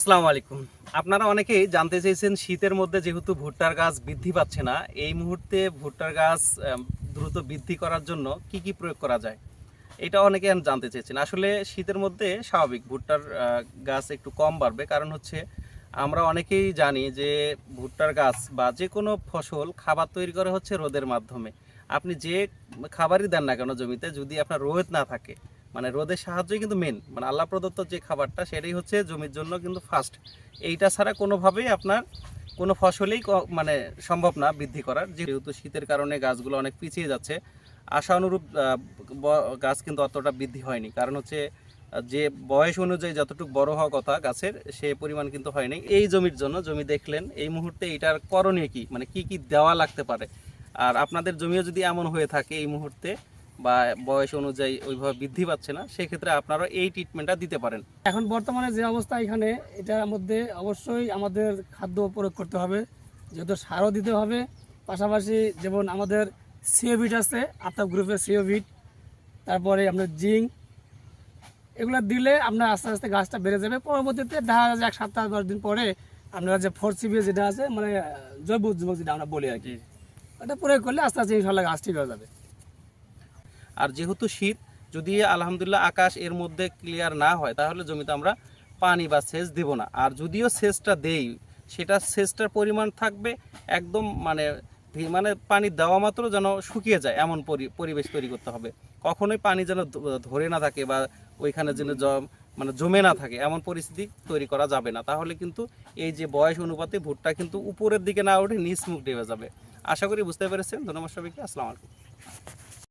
আসসালামু আলাইকুম। আপনারা অনেকেই জানতে চেয়েছেন, শীতের মধ্যে যেহেতু ভুট্টার গাছ বৃদ্ধি পাচ্ছে না, এই মুহূর্তে ভুট্টার গাছ দ্রুত বৃদ্ধি করার জন্য কি কি প্রয়োগ করা যায়? এটা অনেকে জানতে চেয়েছেন। আসলে শীতের মধ্যে স্বাভাবিক, ভুট্টার গাছ একটু কম বাড়বে। কারণ হচ্ছে আমরা অনেকেই জানি যে ভুট্টার গাছ বা যে কোনো ফসল খাবার তৈরি করে হচ্ছে রোদের মাধ্যমে। আপনি যে খাবারই দেন না কেন জমিতে, যদি আপনার রোদ না থাকে মানে রোদের সাহায্যই কিন্তু মেন মানে আল্লাহ প্রদত্ত যে খাবারটা, সেটাই হচ্ছে জমির জন্য কিন্তু ফার্স্ট এইটা ছাড়া কোনোভাবেই আপনার কোনো ফসলেই মানে সম্ভব না বৃদ্ধি করার। যেহেতু শীতের কারণে গাছগুলো অনেক পিছিয়ে যাচ্ছে, আশা অনুরূপ গাছ কিন্তু অতটা বৃদ্ধি হয়নি। কারণ হচ্ছে যে বয়স অনুযায়ী যতটুকু বড় হওয়া কথা গাছের, সে পরিমাণ কিন্তু হয়নি। এই জমির জন্য, জমি দেখলেন, এই মুহূর্তে এটার করণীয় কি? মানে কি কি দেওয়া লাগতে পারে? আর আপনাদের জমিও যদি এমন হয়ে থাকে এই মুহূর্তে বা বয়স অনুযায়ী ওইভাবে বৃদ্ধি পাচ্ছে না সেক্ষেত্রে আপনারা এই ট্রিটমেন্টটা দিতে পারেন। এখন বর্তমানে যে অবস্থা এখানে এটার মধ্যে অবশ্যই আমাদের খাদ্য প্রয়োগ করতে হবে যেহেতু সারও দিতে হবে। পাশাপাশি যেমন আমাদের সিওভিট আছে আতাপ গ্রুপের সিওভিট তারপরে আপনার জিঙ্ক এগুলো দিলে আপনার আস্তে আস্তে গাছটা বেড়ে যাবে। পরবর্তীতে দেখা যায় এক সপ্তাহ দশ দিন পরে আপনারা যে ফোর সিবি যেটা আছে মানে জৈব উদ্যোগ যেটা আমরা বলি আর কি ওটা প্রয়োগ করলে আস্তে আস্তে ইনশাল্লাহ গাছ ঠিক হয়ে যাবে। আর যেহেতু শীত, যদি আলহামদুলিল্লাহ আকাশ এর মধ্যে ক্লিয়ার না হয়, তাহলে জমিতে আমরা পানি বা সেচ দেব না। আর যদিও সেচটা দেই, সেটা সেচটার পরিমাণ থাকবে একদম মানে মানে পানি দেওয়া মাত্র যেন শুকিয়ে যায়, এমন পরি- পরিবেশ তৈরি করতে হবে। কখনোই পানি যেন ধরে না থাকে বা ওইখানে যেন মানে জমে না থাকে, এমন পরিস্থিতি তৈরি করা যাবে না। তাহলে কিন্তু এই যে বয়স অনুপাতে ভুট্টা কিন্তু উপরের দিকে না উঠে নিচ মুখ ডেবে যাবে। আশা করি বুঝতে পেরেছেন। ধন্যবাদ সবাইকে। আসসালামু আলাইকুম।